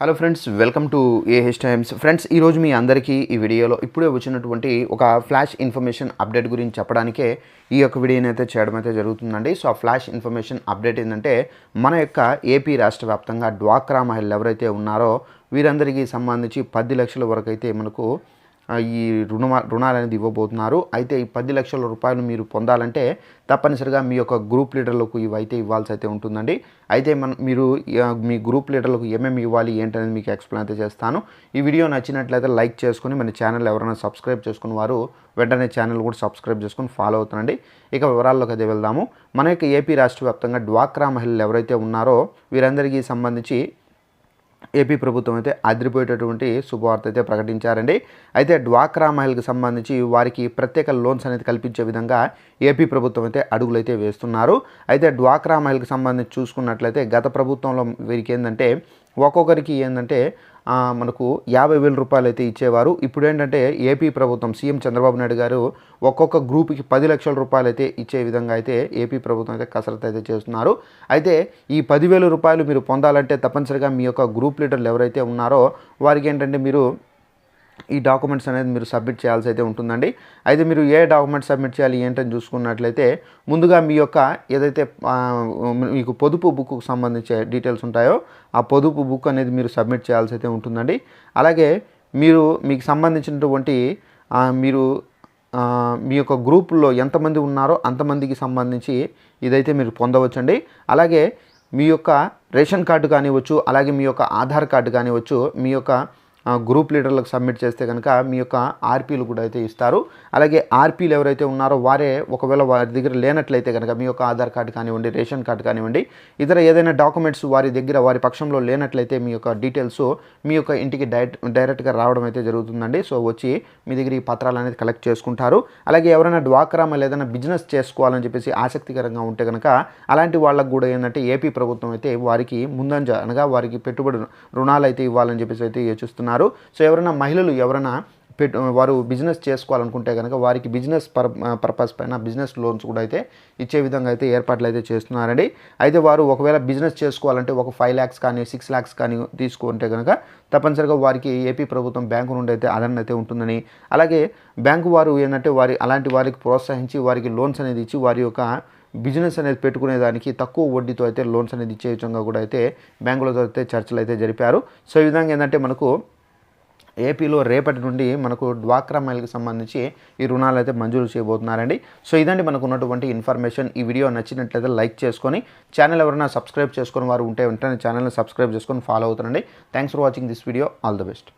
Hello friends welcome to A H Times friends ఈరోజు మీ అందరికీ ఈ వీడియోలో ఇప్పుడే వచ్చినటువంటి ఒక ఫ్లాష్ ఇన్ఫర్మేషన్ అప్డేట్ గురించి చెప్పడానికే ఈ యొక్క వీడియోని అయితే చేయడం అయితే జరుగుతుందండి. సో ఆ ఫ్లాష్ ఇన్ఫర్మేషన్ అప్డేట్ ఏంటంటే మన యొక్క ఏపీ రాష్ట్ర వ్యాప్తంగా డ్వాక్రా మహిళలు ఎవరైతే ఉన్నారో వీరందరికీ సంబంధించి పది లక్షల వరకు అయితే మనకు ఈ రుణ రుణాలు అనేది ఇవ్వబోతున్నారు. అయితే ఈ పది లక్షల రూపాయలు మీరు పొందాలంటే తప్పనిసరిగా మీ యొక్క గ్రూప్ లీడర్లకు ఇవైతే ఇవ్వాల్సి అయితే ఉంటుందండి. అయితే మన మీరు మీ గ్రూప్ లీడర్లకు ఏమేమి ఇవ్వాలి ఏంటనేది మీకు ఎక్స్ప్లెయిన్ అయితే చేస్తాను. ఈ వీడియో నచ్చినట్లయితే లైక్ చేసుకొని మన ఛానల్ ఎవరైనా సబ్స్క్రైబ్ చేసుకున్న వారు వెంటనే ఛానల్ కూడా సబ్స్క్రైబ్ చేసుకొని ఫాలో అవుతుందండి ఇక వివరాల్లోకి అయితే వెళ్దాము. మన యొక్క ఏపీ రాష్ట్ర వ్యాప్తంగా డ్వాక్రా మహిళలు ఎవరైతే ఉన్నారో వీరందరికీ సంబంధించి ఏపీ ప్రభుత్వం అయితే అదిరిపోయేటటువంటి శుభవార్త అయితే ప్రకటించారండి. అయితే డ్వాక్రా మహిళకు సంబంధించి వారికి ప్రత్యేక లోన్స్ అనేది కల్పించే విధంగా ఏపీ ప్రభుత్వం అయితే అడుగులైతే వేస్తున్నారు. అయితే డ్వాక్రా మహిళకు సంబంధించి చూసుకున్నట్లయితే గత ప్రభుత్వంలో వీరికి ఏంటంటే ఒక్కొక్కరికి ఏంటంటే మనకు యాభై వేల రూపాయలు అయితే ఇచ్చేవారు. ఇప్పుడు ఏంటంటే ఏపీ ప్రభుత్వం సీఎం చంద్రబాబు నాయుడు గారు ఒక్కొక్క గ్రూప్కి పది లక్షల రూపాయలు అయితే ఇచ్చే విధంగా అయితే ఏపీ ప్రభుత్వం అయితే కసరత్తు అయితే చేస్తున్నారు. అయితే ఈ పదివేల రూపాయలు మీరు పొందాలంటే తప్పనిసరిగా మీ యొక్క గ్రూప్ లీడర్లు ఎవరైతే ఉన్నారో వారికి ఏంటంటే మీరు ఈ డాక్యుమెంట్స్ అనేది మీరు సబ్మిట్ చేయాల్సి అయితే ఉంటుందండి. అయితే మీరు ఏ డాక్యుమెంట్ సబ్మిట్ చేయాలి ఏంటని చూసుకున్నట్లయితే ముందుగా మీ యొక్క ఏదైతే మీకు పొదుపు బుక్కు సంబంధించే డీటెయిల్స్ ఉంటాయో ఆ పొదుపు బుక్ అనేది మీరు సబ్మిట్ చేయాల్సి అయితే ఉంటుందండి. అలాగే మీరు మీకు సంబంధించినటువంటి మీరు మీ యొక్క గ్రూపుల్లో ఎంతమంది ఉన్నారో అంతమందికి సంబంధించి ఇదైతే మీరు పొందవచ్చండి. అలాగే మీ యొక్క రేషన్ కార్డు కానివచ్చు అలాగే మీ యొక్క ఆధార్ కార్డు కానివ్వచ్చు మీ యొక్క గ్రూప్ లీడర్లకు సబ్మిట్ చేస్తే కనుక మీ యొక్క ఆర్పీలు కూడా అయితే ఇస్తారు. అలాగే ఆర్పీలు ఎవరైతే ఉన్నారో వారే ఒకవేళ వారి దగ్గర లేనట్లయితే కనుక మీ యొక్క ఆధార్ కార్డు కానివ్వండి రేషన్ కార్డు కానివ్వండి ఇతర ఏదైనా డాక్యుమెంట్స్ వారి దగ్గర వారి పక్షంలో లేనట్లయితే మీ యొక్క డీటెయిల్స్ మీ యొక్క ఇంటికి డైరెక్ట్ డైరెక్ట్గా రావడం అయితే జరుగుతుందండి. సో వచ్చి మీ దగ్గర ఈ పత్రాలు అనేది కలెక్ట్ చేసుకుంటారు. అలాగే ఎవరైనా డ్వాక్రా మళ్ళీ ఏదైనా బిజినెస్ చేసుకోవాలని చెప్పేసి ఆసక్తికరంగా ఉంటే కనుక అలాంటి వాళ్ళకు కూడా ఏంటంటే ఏపీ ప్రభుత్వం అయితే వారికి ముందంజ అనగా వారికి పెట్టుబడి రుణాలు అయితే ఇవ్వాలని చెప్పేసి అయితే యోచిస్తున్నారు. సో ఎవరైనా మహిళలు ఎవరైనా వారు బిజినెస్ చేసుకోవాలనుకుంటే కనుక వారికి బిజినెస్ పర్ పర్పస్ పైన బిజినెస్ లోన్స్ కూడా అయితే ఇచ్చే విధంగా అయితే ఏర్పాట్లు అయితే చేస్తున్నారండి. అయితే వారు ఒకవేళ బిజినెస్ చేసుకోవాలంటే ఒక ఫైవ్ ల్యాక్స్ కానీ సిక్స్ ల్యాక్స్ కానీ తీసుకుంటే కనుక తప్పనిసరిగా వారికి ఏపీ ప్రభుత్వం బ్యాంకు నుండి అయితే ఆదరణ అయితే ఉంటుందని. అలాగే బ్యాంకు వారు ఏంటంటే వారి అలాంటి వారికి ప్రోత్సహించి వారికి లోన్స్ అనేది ఇచ్చి వారి యొక్క బిజినెస్ అనేది పెట్టుకునేదానికి తక్కువ వడ్డీతో అయితే లోన్స్ అనేది ఇచ్చే విధంగా కూడా అయితే బ్యాంకులతో అయితే చర్చలు అయితే జరిపారు. సో ఈ విధంగా ఏంటంటే మనకు ఏపీలో రేపటి నుండి మనకు డ్వాక్రా మహిళకి సంబంధించి ఈ రుణాలు అయితే మంజూరు చేయబోతున్నారండి. సో ఇదండి మనకు ఉన్నటువంటి ఇన్ఫర్మేషన్. ఈ వీడియో నచ్చినట్లయితే లైక్ చేసుకొని ఛానల్ ఎవరైనా సబ్స్క్రైబ్ చేసుకొని వారు ఉంటే వెంటనే ఛానల్ని సబ్స్క్రైబ్ చేసుకొని ఫాలో అవుతారండి thanks for watching this video all the best